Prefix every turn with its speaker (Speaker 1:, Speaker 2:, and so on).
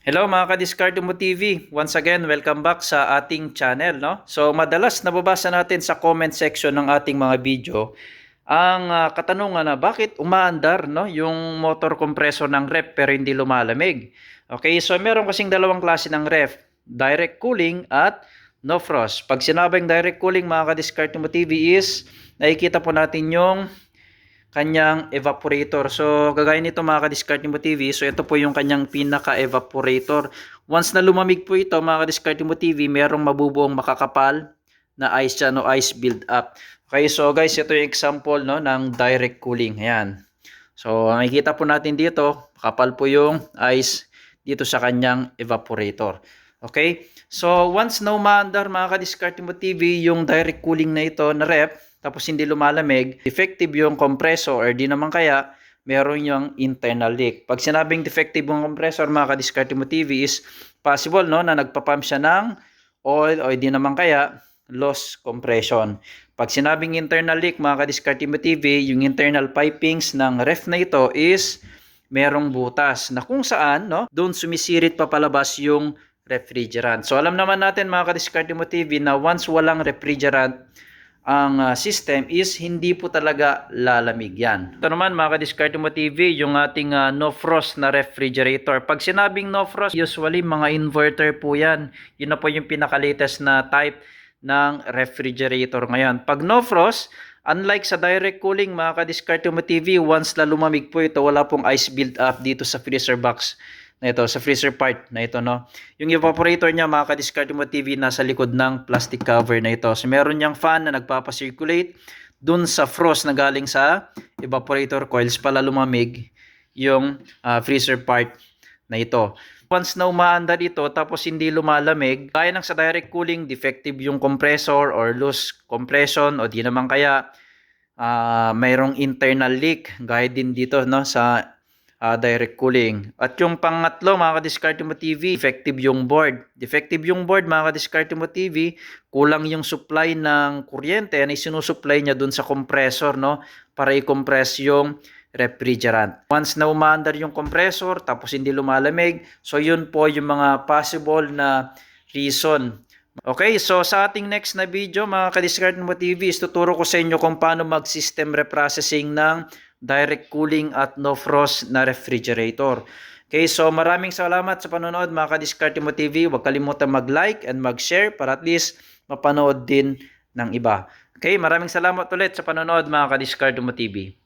Speaker 1: Hello mga ka-Discard Mo TV. Once again, welcome back sa ating channel, no? So, madalas nababasa natin sa comment section ng ating mga video ang ah, katanungan na bakit umaandar, no, yung motor compressor ng ref pero hindi lumalamig. Okay, so meron kasing dalawang klase ng ref, direct cooling at no frost. Pag sinabing direct cooling mga ka-Discard Mo TV is nakikita po natin yung kanyang evaporator. So, gagaya nito mga ka-discard mo TV. So, ito po yung kanyang pinaka-evaporator. Once na lumamig po ito mga ka-discard mo TV, merong mabubuong makakapal na ice dyan o ice build up. Okay, so guys, ito yung example no, ng direct cooling. Ayan. So, makikita po natin dito, makapal po yung ice dito sa kanyang evaporator. Okay? So, once na umaandar mga ka-discard mo TV, yung direct cooling na ito na rep, tapos hindi lumalamig, effective yung compressor or di naman kaya, meron yung internal leak. Pag sinabing defective yung compressor, mga ka-discard mo TV is possible no, na nagpapump siya ng oil o di naman kaya, loss compression. Pag sinabing internal leak, mga ka-discard mo TV, yung internal pipings ng ref na ito is merong butas na kung saan, no, doon sumisirit pa palabas yung refrigerant. So alam naman natin mga ka-discard mo TV na once walang refrigerant, ang uh, system is hindi po talaga lalamig yan. Ito naman mga ka-discard mo TV, yung ating uh, no frost na refrigerator. Pag sinabing no frost, usually mga inverter po yan. Yun na po yung pinaka-latest na type ng refrigerator ngayon. Pag no frost, unlike sa direct cooling mga ka-discard mo TV, once na lumamig po ito, wala pong ice build up dito sa freezer box na ito, sa freezer part na ito, no. Yung evaporator niya, mga ka-discard mo TV, nasa likod ng plastic cover na ito. So, meron niyang fan na nagpapacirculate dun sa frost na galing sa evaporator coils pala lumamig yung uh, freezer part na ito. Once na umaandar ito tapos hindi lumalamig, kaya ng sa direct cooling, defective yung compressor or loose compression o di naman kaya uh, mayroong internal leak gaya din dito no sa uh, direct cooling. At yung pangatlo, mga ka-discard mo TV, defective yung board. Defective yung board, mga ka-discard mo TV, kulang yung supply ng kuryente na isinusupply niya dun sa compressor, no? Para i-compress yung refrigerant. Once na umaandar yung compressor, tapos hindi lumalamig, so yun po yung mga possible na reason Okay, so sa ating next na video mga ka-discard mo TV, is tuturo ko sa inyo kung paano mag-system reprocessing ng direct cooling at no frost na refrigerator. Okay, so maraming salamat sa panonood mga ka-discard mo TV. Huwag kalimutan mag-like and mag-share para at least mapanood din ng iba. Okay, maraming salamat ulit sa panonood mga ka-discard mo TV.